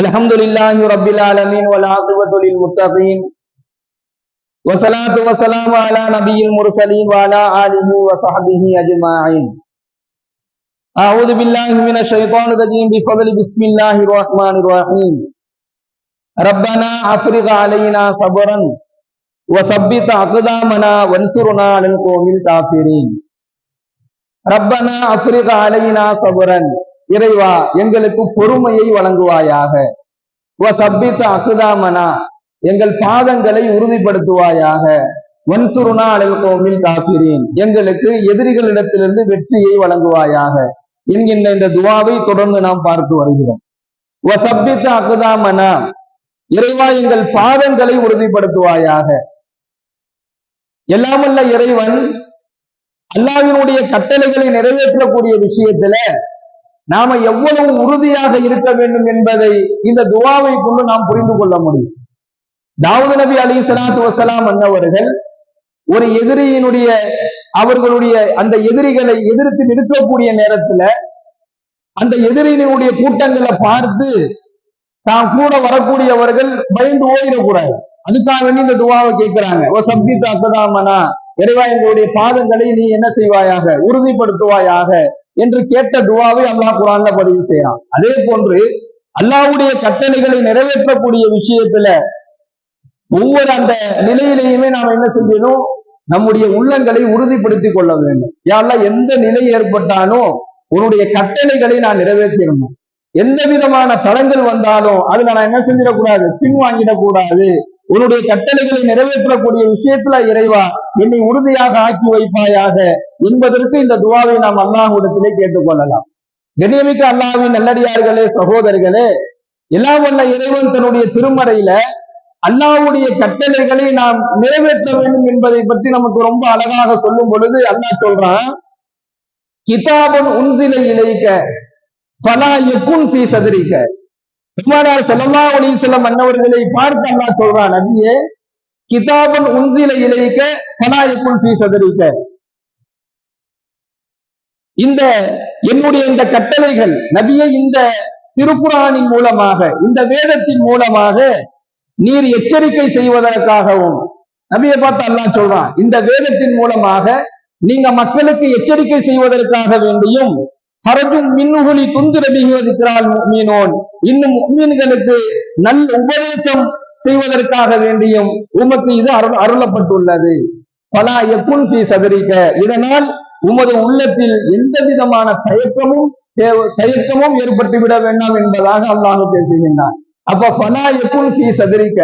الحمد لله رب العالمين والعاقبة للمتقين والصلاة والسلام على نبي المرسلين وعلى آله وصحبه أجمعين أعوذ بالله من الشيطان الرجيم بفضل بسم الله الرحمن الرحيم ربنا أفرغ علينا صبرا وثبت أقدامنا وانصرنا على القوم الكافرين ربنا أفرغ علينا صبرا இறைவா எங்களுக்கு பொறுமையை வழங்குவாயாக. சப்பித்த அக்குதாமனா எங்கள் பாதங்களை உறுதிப்படுத்துவாயாக. வன்சுருனா அலல் கோமில் காஃபிரீன் எங்களுக்கு எதிரிகளிடத்திலிருந்து வெற்றியை வழங்குவாயாக. என்கின்ற இந்த துவாவை தொடர்ந்து நாம் பார்த்து வருகிறோம். வசப்பித்த அக்குதாமனா இறைவா எங்கள் பாதங்களை உறுதிப்படுத்துவாயாக. எல்லாமல்ல இறைவன் அல்லாவினுடைய கட்டளைகளை நிறைவேற்றக்கூடிய விஷயத்துல நாம எவ்வளவு உறுதியாக இருக்க வேண்டும் என்பதை இந்த துவாவை கொண்டு நாம் புரிந்து கொள்ள முடியும். தாவூது நபி அலி சலாத்து வசலாம் அன்னவர்கள் ஒரு எதிரியினுடைய அவர்களுடைய அந்த எதிரிகளை எதிர்த்து நிறுத்தக்கூடிய நேரத்துல அந்த எதிரியினுடைய கூட்டங்களை பார்த்து தான் கூட வரக்கூடியவர்கள் பயந்து ஓடிடக்கூடாது. அதுக்காக வேண்டி இந்த துவாவை கேட்கிறாங்க. ஓ சப்தி தாக்கதாமனா இறைவா எங்களுடைய பாதங்களை நீ என்ன செய்வாயாக உறுதிப்படுத்துவாயாக என்று கேட்ட துவாவை அல்லாஹ் குரான்ல பதிவு செய்யறான் அதே போன்று அல்லாவுடைய கட்டளைகளை நிறைவேற்றக்கூடிய விஷயத்துல ஒவ்வொரு அந்த நிலையிலையுமே நாம் என்ன செய்யணும்? நம்முடைய உள்ளங்களை உறுதிப்படுத்திக் கொள்ள வேண்டும். யாரெல்லாம் எந்த நிலை ஏற்பட்டாலும் உன்னுடைய கட்டளைகளை நான் நிறைவேற்றிடணும். எந்த விதமான தளங்கள் வந்தாலும் அதுல நான் என்ன செஞ்சிடக்கூடாது? பின்வாங்கிடக்கூடாது. உன்னுடைய கட்டளைகளை நிறைவேற்றக்கூடிய விஷயத்துல இறைவா என்னை உறுதியாக ஆக்கி வைப்பாயாக. என்பதற்கு இந்த துவாவை நாம் அல்லாஹுடத்திலே கேட்டுக்கொள்ளலாம். கண்ணியமிக்க அல்லாவின் நல்லடியார்களே சகோதரர்களே எல்லாம் வல்ல இறைவன் தன்னுடைய திருமறையில அல்லாவுடைய கட்டளைகளை நாம் நிறைவேற்ற வேண்டும் என்பதை பற்றி நமக்கு ரொம்ப அழகாக சொல்லும் பொழுது அல்லாஹ் சொல்றான் கிதாபன் உன்சிலை இழைக்க பலா எக்குன் ஃபீ சதுரிக்க பெருமானார் செல்லல்லா ஒளி செல்லம் அன்னவர்களை பார்த்து அல்லாஹ் சொல்றான் நபியே கிதாபன் உன்சில இழைக்க பலா எக்குன் ஃபீ சதுரிக்க இந்த என்னுடைய இந்த கட்டளைகள் நபியை இந்த திருக்குறானின் மூலமாக இந்த வேதத்தின் மூலமாக நீர் எச்சரிக்கை செய்வதற்காகவும் நபியை பார்த்து அல்லா சொல்றான் இந்த வேதத்தின் மூலமாக நீங்க மக்களுக்கு எச்சரிக்கை செய்வதற்காக வேண்டியும் ஹரஜும் மின்னுகுலி துந்திர பிகுவதிக்கிறாள் மீனோன் இன்னும் மீன்களுக்கு நல் உபதேசம் செய்வதற்காக வேண்டியும் உமக்கு இது அருள் அருளப்பட்டுள்ளது. பலா எப்புன் சதரிக்க இதனால் உமது உள்ளத்தில் எந்த விதமான தயக்கமும் தயக்கமும் ஏற்பட்டு விட வேண்டாம் என்பதாக அல்லாஹ் பேசுகின்றான். அப்ப பலா எப்புன் ஃபி சதரிக்க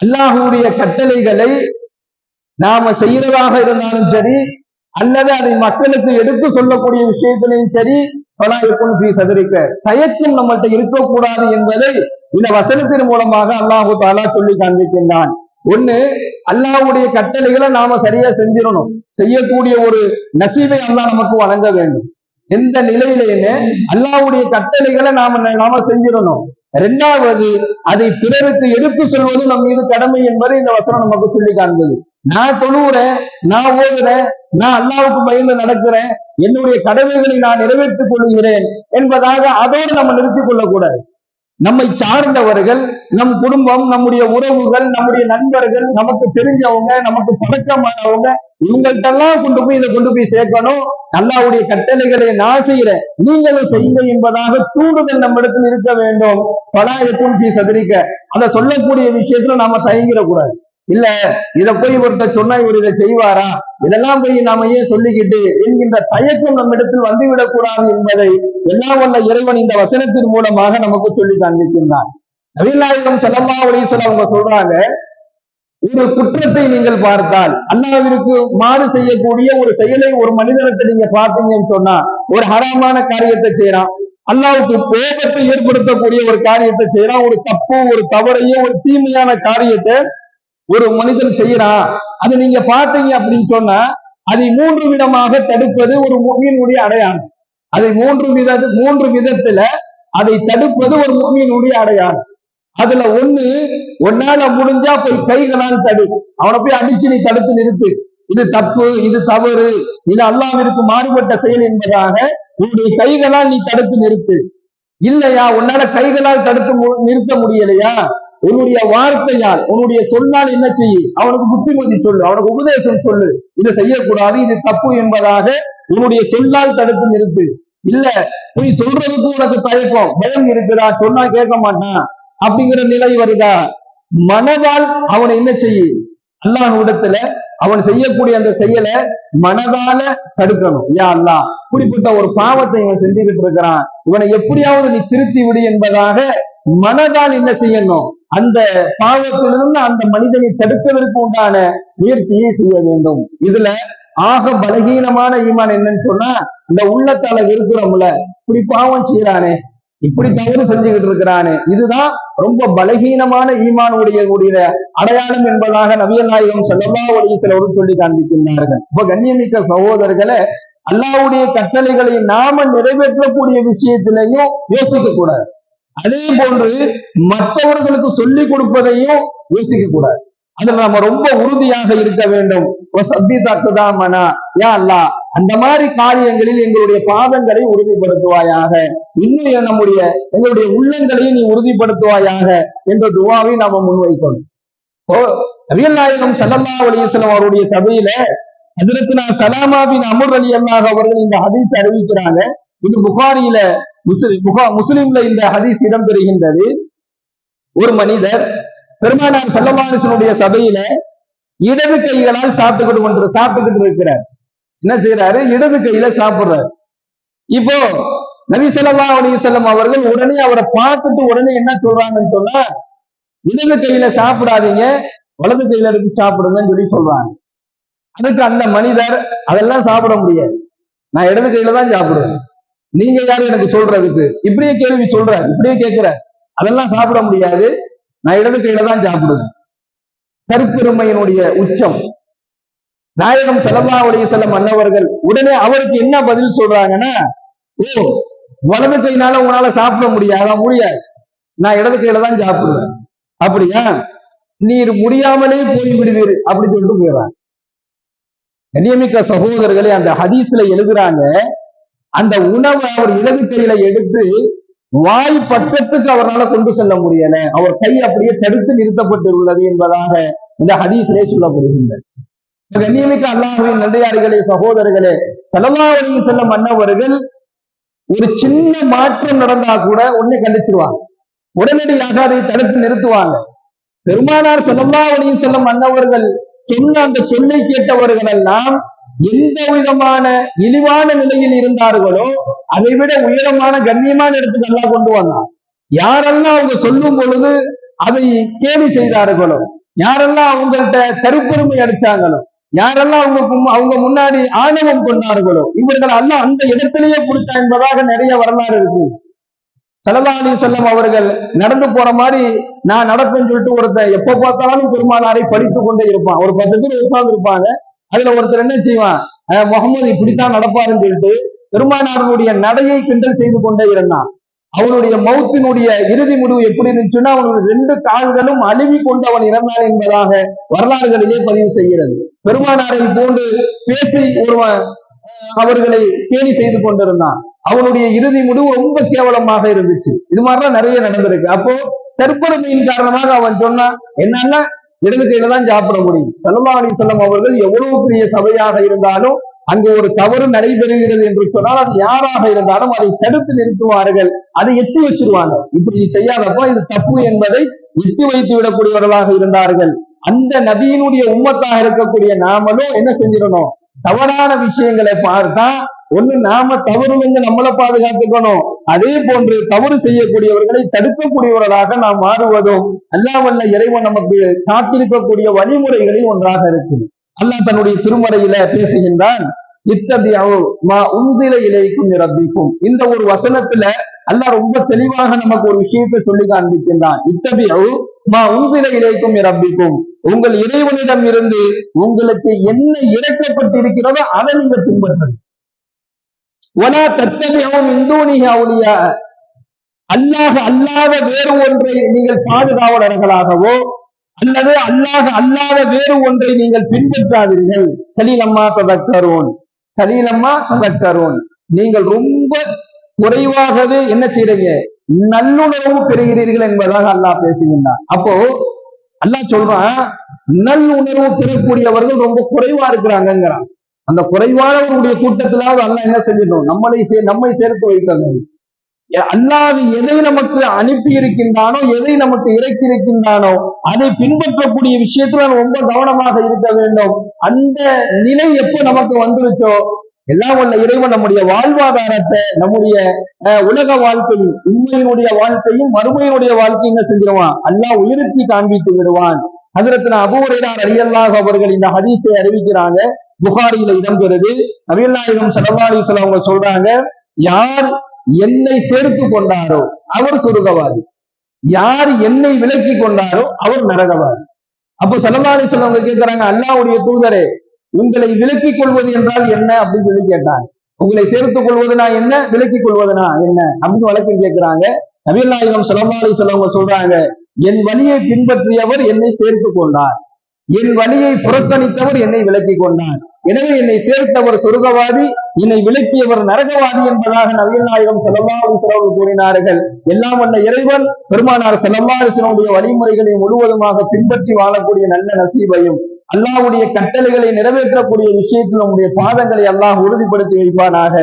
அல்லாஹுடைய கட்டளைகளை நாம செய்யறதாக இருந்தாலும் சரி அல்லது அதை மக்களுக்கு எடுத்து சொல்லக்கூடிய விஷயத்திலையும் சரி பலாயக்கும் ஃபீ சதரிக்க தயக்கம் நம்மள்கிட்ட இருக்கக்கூடாது என்பதை இந்த வசனத்தின் மூலமாக அல்லாஹு தாலா சொல்லி காண்பிக்கின்றான். ஒண்ணு அல்லாவுடைய கட்டளைகளை நாம சரியா செஞ்சிடணும். செய்யக்கூடிய ஒரு நசீவை அல்லா நமக்கு வழங்க வேண்டும். எந்த நிலையிலேயுமே அல்லாவுடைய கட்டளைகளை நாம நாம செஞ்சிடணும். ரெண்டாவது அதை பிறருக்கு எடுத்து சொல்வது நம் மீது கடமை என்பதை இந்த வசனம் நமக்கு சொல்லி காண்பது நான் தொழுகிறேன் நான் ஓதுறேன் நான் அல்லாவுக்கு பயந்து நடக்கிறேன் என்னுடைய கடமைகளை நான் நிறைவேற்றிக் கொள்கிறேன் என்பதாக அதோடு நம்ம நிறுத்திக் கொள்ளக்கூடாது. நம்மை சார்ந்தவர்கள் நம் குடும்பம் நம்முடைய உறவுகள் நம்முடைய நண்பர்கள் நமக்கு தெரிஞ்சவங்க நமக்கு பழக்கமானவங்க இவங்கள்ட்ட எல்லாம் கொண்டு போய் இதை கொண்டு போய் சேர்க்கணும். அல்லாவுடைய கட்டளைகளை நான் செய்யறேன் நீங்களும் செய்யுங்க என்பதாக தூண்டுதல் நம்ம இடத்தில் இருக்க வேண்டும். பலாயக்கும் சதுரிக்க அதை சொல்லக்கூடிய விஷயத்துல நாம தயங்கிடக்கூடாது. இல்ல இத போய் ஒருத்தர் சொன்னா இவர் இதை செய்வாரா? இதெல்லாம் போய் நாம ஏன் சொல்லிக்கிட்டு என்கின்ற தயக்கம் நம்மிடத்தில் வந்துவிடக் கூடாது என்பதை எல்லாம் உள்ள இறைவன் இந்த வசனத்தின் மூலமாக நமக்கு சொல்லி காண்பிக்கின்றான் நவீநாயகம் செல்லம்மா சொல்ல அவங்க சொல்றாங்க ஒரு குற்றத்தை நீங்கள் பார்த்தால் அல்லாவிற்கு மாறு செய்யக்கூடிய ஒரு செயலை ஒரு மனிதனத்தை நீங்க பார்த்தீங்கன்னு சொன்னா ஒரு ஹராமான காரியத்தை செய்யறான். அல்லாவுக்கு கோபத்தை ஏற்படுத்தக்கூடிய ஒரு காரியத்தை செய்யறான். ஒரு தப்பு ஒரு தவறையும் ஒரு தீமையான காரியத்தை ஒரு மனிதன் செய்யறான் அதை நீங்க பார்த்தீங்க அப்படின்னு சொன்னா அதை மூன்று விதமாக தடுப்பது ஒரு மீனுடைய அடையாளம். அதை மூன்று வித மூன்று விதத்துல அதை தடுப்பது ஒரு மீனுடைய அடையாளம். அதுல ஒண்ணு ஒன்னால முடிஞ்சா போய் கைகளால் தடு. அவனை போய் அடிச்சு நீ தடுத்து நிறுத்து. இது தப்பு இது தவறு இது அல்லாவிற்கு மாறுபட்ட செயல் என்பதாக உன்னுடைய கைகளால் நீ தடுத்து நிறுத்து. இல்லையா? உன்னால கைகளால் தடுத்து மு- நிறுத்த முடியலையா? உன்னுடைய வார்த்தையால் உன்னுடைய சொன்னால் என்ன செய்யு? அவனுக்கு புத்திமதி சொல்லு அவனுக்கு உபதேசம் சொல்லு. இதை செய்யக்கூடாது இது தப்பு என்பதாக உன்னுடைய சொல்லால் தடுத்து நிறுத்து. இல்ல போய் சொல்றதுக்கு உனக்கு தயக்கம். பயம் இருக்குதா? சொன்னா கேட்க மாட்டான். அப்படிங்கிற நிலை வருதா? மனதால் அவனை என்ன செய்யு? அல்லாஹ் இடத்துல அவன் செய்யக்கூடிய அந்த செயலை மனதால தடுக்கணும். யா அல்லாஹ் குறிப்பிட்ட ஒரு பாவத்தை இவன் செஞ்சுக்கிட்டு இருக்கிறான். இவனை எப்படியாவது நீ திருத்தி விடு என்பதாக மனதால் என்ன செய்யணும்? அந்த பாவத்திலிருந்து அந்த மனிதனை தடுப்பதற்கு உண்டான முயற்சியை செய்ய வேண்டும். இதுல ஆக பலகீனமான ஈமான் என்னன்னு சொன்னா இந்த உள்ளத்தால இருக்கிறோம்ல இப்படி பாவம் செய்யறானே இப்படி தவறு செஞ்சுக்கிட்டு இருக்கிறானே இதுதான் ரொம்ப பலகீனமான ஈமானுடைய உடைய அடையாளம் என்பதாக நவீன நாயகம் ஸல்லல்லாஹு உடைய சிலவரும் சொல்லி காண்பிக்கின்றார்கள். இப்ப கண்ணியமிக்க சகோதரர்களை அல்லாவுடைய கட்டளைகளை நாம நிறைவேற்றக்கூடிய விஷயத்திலையும் யோசிக்க கூடாது அதே போன்று மற்றவர்களுக்கு சொல்லிக் கொடுப்பதையும் யோசிக்க கூடாது. அதுல நம்ம ரொம்ப உறுதியாக இருக்க வேண்டும். வசப்பி யா அல்லாஹ் அந்த மாதிரி காரியங்களில் எங்களுடைய பாதங்களை உறுதிப்படுத்துவாயாக. இன்னும் நம்முடைய எங்களுடைய உள்ளங்களையும் நீ உறுதிப்படுத்துவாயாக என்ற துவாவை நாம முன்வைக்கணும். ஓ நபிகள் நாயகம் ஸல்லல்லாஹு அலைஹி அவருடைய சபையில அதற்கு நான் சலாமாவின் அமர் அலி அல்லாஹ் அவர்கள் இந்த ஹதீஸ் அறிவிக்கிறாங்க. இது புகாரியில முஸ்லிம்ல இந்த ஹதீஸ் இடம்பெறுகின்றது. ஒரு மனிதர் பெருமானார் சல்லல்லாஹுடைய சபையில இடது கைகளால் சாப்பிட்டுக்கிட்டு கொண்டு சாப்பிட்டுக்கிட்டு இருக்கிறார். என்ன செய்யறாரு இடது கையில சாப்பிடுறாரு. இப்போ நபி ஸல்லல்லாஹு அலைஹி அவர்கள் உடனே அவரை பார்த்துட்டு உடனே என்ன சொல்றாங்கன்னு சொன்னா இடது கையில சாப்பிடாதீங்க வலது கையில எடுத்து சாப்பிடுங்கன்னு சொல்லி சொல்றாங்க. அதுக்கு அந்த மனிதர் அதெல்லாம் சாப்பிட முடியாது. நான் இடது கையில தான் சாப்பிடுவேன். நீங்க யாரு எனக்கு சொல்றதுக்கு? இப்படியே கேள்வி சொல்ற இப்படியே கேட்கிற அதெல்லாம் சாப்பிட முடியாது. நான் இடது கையில தான் சாப்பிடுவேன். தற்பெருமையினுடைய உச்சம். நாயகம் செலவாவுடைய சில மன்னவர்கள் உடனே அவருக்கு என்ன பதில் சொல்றாங்கன்னா ஓ வலது கையினால உங்களால சாப்பிட முடியாதா? முடியாது. நான் இடது கையில தான் சாப்பிடுவேன். அப்படியா? நீர் முடியாமலே போய் விடுவீர் அப்படி சொல்லிட்டு போயிடுறாங்க. கண்ணியமிக்க சகோதரர்களே அந்த ஹதீஸ்ல எழுதுறாங்க அந்த உணவை அவர் இடது கையில எடுத்து வாய் பக்கத்துக்கு அவரால் கொண்டு செல்ல முடியல. அவர் கை அப்படியே தடுத்து நிறுத்தப்பட்டுள்ளது என்பதாக இந்த ஹதீஸிலே சொல்லப்படுகின்றது. கண்ணியமிக்க அல்லாஹ்வின் நன்றியாரிகளே சகோதரர்களே செலவாவணி செல்ல மன்னவர்கள் ஒரு சின்ன மாற்றம் நடந்தா கூட உடனே கண்டிச்சிருவாங்க. உடனடியாக அதை தடுத்து நிறுத்துவாங்க. பெருமானார் ஸல்லல்லாஹு செல்ல மன்னவர்கள் சொன்ன அந்த சொல்லை கேட்டவர்கள் எல்லாம் எந்த விதமான இழிவான நிலையில் இருந்தார்களோ அதை விட உயரமான கண்ணியமான இடத்துக்கு எல்லாம் கொண்டு வந்தான். யாரெல்லாம் அவங்க சொல்லும் பொழுது அதை கேலி செய்தார்களோ யாரெல்லாம் அவங்கள்ட்ட தருப்பெருமை அடிச்சாங்களோ யாரெல்லாம் அவங்க அவங்க முன்னாடி ஆணவம் கொண்டார்களோ இவர்கள் எல்லாம் அந்த இடத்திலேயே கொடுத்தா என்பதாக நிறைய வரலாறு இருக்கு. சல்லல்லாஹு செல்லம் அவர்கள் நடந்து போற மாதிரி நான் நடப்பேன்னு சொல்லிட்டு ஒருத்தன் எப்ப பார்த்தாலும் பெருமானாரை படித்து கொண்டே இருப்பான். ஒரு பத்து பேர் உட்கார்ந்து இருப்பாங்க அதுல ஒருத்தர் என்ன செய்வான்? முகமது இப்படித்தான் நடப்பாருன்னு சொல்லிட்டு பெருமானாருடைய நடையை கிண்டல் செய்து கொண்டே இருந்தான். அவனுடைய மௌத்தினுடைய இறுதி முடிவு எப்படி இருந்துச்சுன்னா அவனுடைய ரெண்டு கால்களும் அழுவி கொண்டு அவன் இறந்தான் என்பதாக வரலாறுகளிலே பதிவு செய்கிறது. பெருமானாரை போன்று பேசி ஒருவன் அவர்களை கேலி செய்து கொண்டிருந்தான். அவனுடைய இறுதி முடிவு ரொம்ப கேவலமாக இருந்துச்சு. இது மாதிரிலாம் நிறைய நடந்திருக்கு. அப்போ தற்பெருமையின் காரணமாக அவன் சொன்னான் என்னன்னா இடது கையில தான் சாப்பிட முடியும். சல்லா அலி வஸல்லம் அவர்கள் எவ்வளவு பெரிய சபையாக இருந்தாலும் அங்கு ஒரு தவறு நடைபெறுகிறது என்று சொன்னால் அது யாராக இருந்தாலும் அதை தடுத்து நிறுத்துவார்கள். அதை எத்தி வச்சிருவாங்க. இப்படி செய்யாதப்போ இது தப்பு என்பதை எத்தி வைத்து விடக்கூடியவர்களாக இருந்தார்கள். அந்த நபியினுடைய உம்மத்தாக இருக்கக்கூடிய நாமளும் என்ன செஞ்சிடணும்? தவறான விஷயங்களை பார்த்தா ஒண்ணு நாம தவறு வந்து நம்மளை பாதுகாத்துக்கணும். அதே போன்று தவறு செய்யக்கூடியவர்களை தடுக்கக்கூடியவர்களாக நாம் மாறுவதும் அல்லாஹ் வல்ல இறைவன் நமக்கு காத்திருக்கக்கூடிய வழிமுறைகளில் ஒன்றாக இருக்கும். அல்லாஹ் தன்னுடைய திருமறையில பேசுகின்றான் இத்தபியோ மா உன்சில இலைக்கும் ரப்பிக்கும் இந்த ஒரு வசனத்துல அல்லாஹ் ரொம்ப தெளிவாக நமக்கு ஒரு விஷயத்தை சொல்லி காண்பிக்கின்றான். இத்தபியோ மா உன்சில இலைக்கும் ரப்பிக்கும் உங்கள் இறைவனிடம் இருந்து உங்களுக்கு என்ன இறக்கப்பட்டிருக்கிறதோ அதை நீங்க பின்பற்றணும். ஒலா தத்தபியும் இந்தூனிக அவுலியா அல்லாஹ் அல்லாத வேறு ஒன்றை நீங்கள் பாதுகாவலர்களாகவோ அல்லது அல்லாஹ் அல்லாத வேறு ஒன்றை நீங்கள் பின்பற்றாதீர்கள். கலீலம்மா ததக்கரோன். கலீலம்மா ததக்கரோன். நீங்கள் ரொம்ப குறைவாகவே என்ன செய்றீங்க? நல்லுணர்வு பெறுகிறீர்கள் என்பதாக அல்லாஹ் பேசுகின்றான். அப்போ அல்லாஹ் சொல்றான் நல்லுணர்வு பெறக்கூடியவர்கள் ரொம்ப குறைவா இருக்கிறாங்கிறான் அந்த குறைவானவர்களுடைய கூட்டத்திலாவது அல்லாஹ் என்ன செஞ்சிடணும் நம்மளை சே நம்மை சேர்த்து வைக்கணும். அல்லாது எதை நமக்கு அனுப்பி இருக்கின்றானோ எதை நமக்கு இறக்கி இருக்கின்றானோ அதை பின்பற்றக்கூடிய விஷயத்துல ரொம்ப கவனமாக இருக்க வேண்டும். அந்த நிலை எப்போ நமக்கு வந்துருச்சோ எல்லாம் உள்ள இறைவன் நம்முடைய வாழ்வாதாரத்தை நம்முடைய அஹ், உலக வாழ்க்கையும் உண்மையினுடைய வாழ்க்கையும் மறுமையினுடைய வாழ்க்கையும் என்ன செஞ்சிருவான்? அல்லாஹ் உயர்த்தி காண்பித்து விடுவான். ஹசரத்னா அபூரையார் அலியல்லாஹ் அவர்கள் இந்த ஹதீஸை அறிவிக்கிறாங்க. புகாரியில இடம்பெறுது. நபியல்லாயிரம் சல்லல்லாஹு அவங்க சொல்றாங்க யார் என்னை சேர்த்து கொண்டாரோ அவர் சொர்க்கவாதி. யார் என்னை விலக்கி கொண்டாரோ அவர் நரகவாதி. அப்போ சல்லல்லாஹு அவங்க கேட்கிறாங்க அல்லாவுடைய தூதரே உங்களை விலக்கிக் கொள்வது என்றால் என்ன அப்படின்னு சொல்லி கேட்டாங்க. உங்களை சேர்த்துக் கொள்வதுனா என்ன விலக்கிக் கொள்வதுனா என்ன அப்படின்னு வழக்கம் கேட்கிறாங்க நபிகள் நாயகம் ஸல்லல்லாஹு அவங்க சொல்றாங்க என் வழியை பின்பற்றியவர் என்னை சேர்த்துக் கொண்டார். என் வழியை புறக்கணித்தவர் என்னை விலக்கிக் கொண்டார். எனவே என்னை சேர்த்தவர் சொர்க்கவாதி என்னை விளக்கியவர் நரகவாதி என்பதாக நவீன நாயகம் ஸல்லல்லாஹு செலவு கூறினார்கள். எல்லாம் வல்ல இறைவன் பெருமானார் ஸல்லல்லாஹு சிலவுடைய வழிமுறைகளை முழுவதுமாக பின்பற்றி வாழக்கூடிய நல்ல நசீபையும் அல்லாஹ்வுடைய கட்டளைகளை நிறைவேற்றக்கூடிய விஷயத்தில் நம்முடைய பாதங்களை அல்லாஹ் உறுதிப்படுத்தி வைப்பானாக.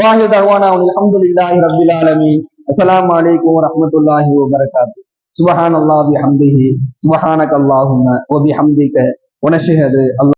வாஹி தஹ்வானா அல்ஹம்துலில்லாஹி ரப்பில் ஆலமீன். அஸ்ஸலாமு அலைக்கும் வரஹ்மத்துல்லாஹி வபரகாத்துஹு சுப்ஹானல்லாஹி பிஹம்திஹி சுப்ஹானக அல்லாஹும்ம வபிஹம்திக அல்லாஹ்